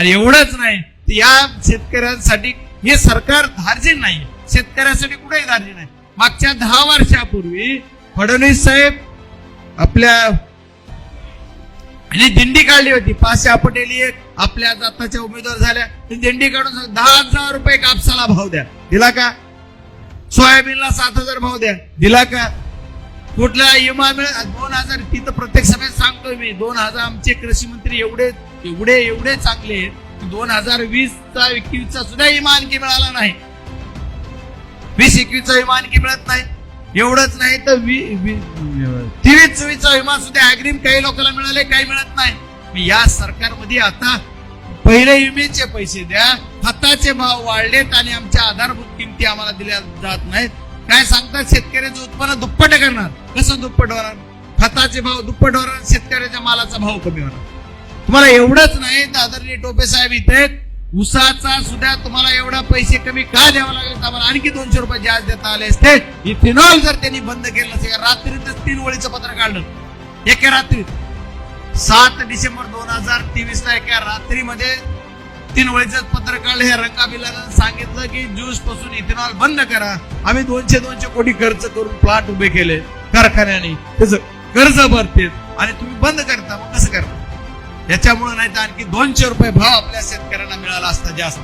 आणि एवढंच नाही या शेतकऱ्यांसाठी हे सरकार धार्जिन नाही. शेतकऱ्यासाठी कुठेही धार्जिन नाही. मागच्या दहा वर्षापूर्वी फडणवीस साहेब आपल्या आणि दिंडी काढली होती. पाचशे पटेल एक आपल्या जाताच्या उमेदवार झाल्या. दिंडी काढून दहा हजार रुपये कापसाला भाव द्या. दिला का? सोयाबीनला सात हजार भाव द्या. दिला का? कुठला विमा मिळत? दोन हजार तिथं प्रत्येक सभेत सांगतोय मी. दोन हजार आमचे कृषी मंत्री एवढे एवढे एवढे चांगले आहेत दोन हजार वीस चा एकवीसचा सुद्धा इमानकी मिळाला नाही. वीस एकवीसचा इमानकी मिळत नाही. एवढंच नाही तर तेवीस चोवीसचा विमा सुद्धा अग्रिम काही लोकांना मिळाले काही मिळत नाही. या सरकारमध्ये आता पहिले विमेचे पैसे द्या. खताचे भाव वाढलेत आणि आमच्या आधारभूत किमती आम्हाला दिल्या जात नाहीत. काय सांगतात? शेतकऱ्याचं उत्पन्न दुप्पट करणार. कसं दुप्पट होणार? खताचे भाव दुप्पट होणार शेतकऱ्याच्या मालाचा भाव कमी होणार. तुम्हाला एवढंच नाही तर आदरणीय टोपे साहेब इथे उसाचा सुद्धा तुम्हाला एवढा पैसे कमी का द्यावा लागेल? आम्हाला आणखी दोनशे रुपये जास्त देता आले असते. इथेनॉल जर त्यांनी बंद केलं नसेल रात्रीतच तीन वळीचं पत्र काढलं. एका रात्रीत सात डिसेंबर दोन हजार तेवीस ला एका रात्रीमध्ये तीन वळीचं पत्र काढलं. हे रंगाबिलानं सांगितलं की ज्यूसपासून इथेनॉल बंद करा. आम्ही दोनशे दोनशे कोटी खर्च करून प्लांट उभे केले कारखान्याने. त्याच कर्ज भरते आणि तुम्ही बंद करा. याच्यामुळे नाही तर आणखी दोनशे रुपये भाव आपल्या शेतकऱ्यांना मिळाला असता जास्त.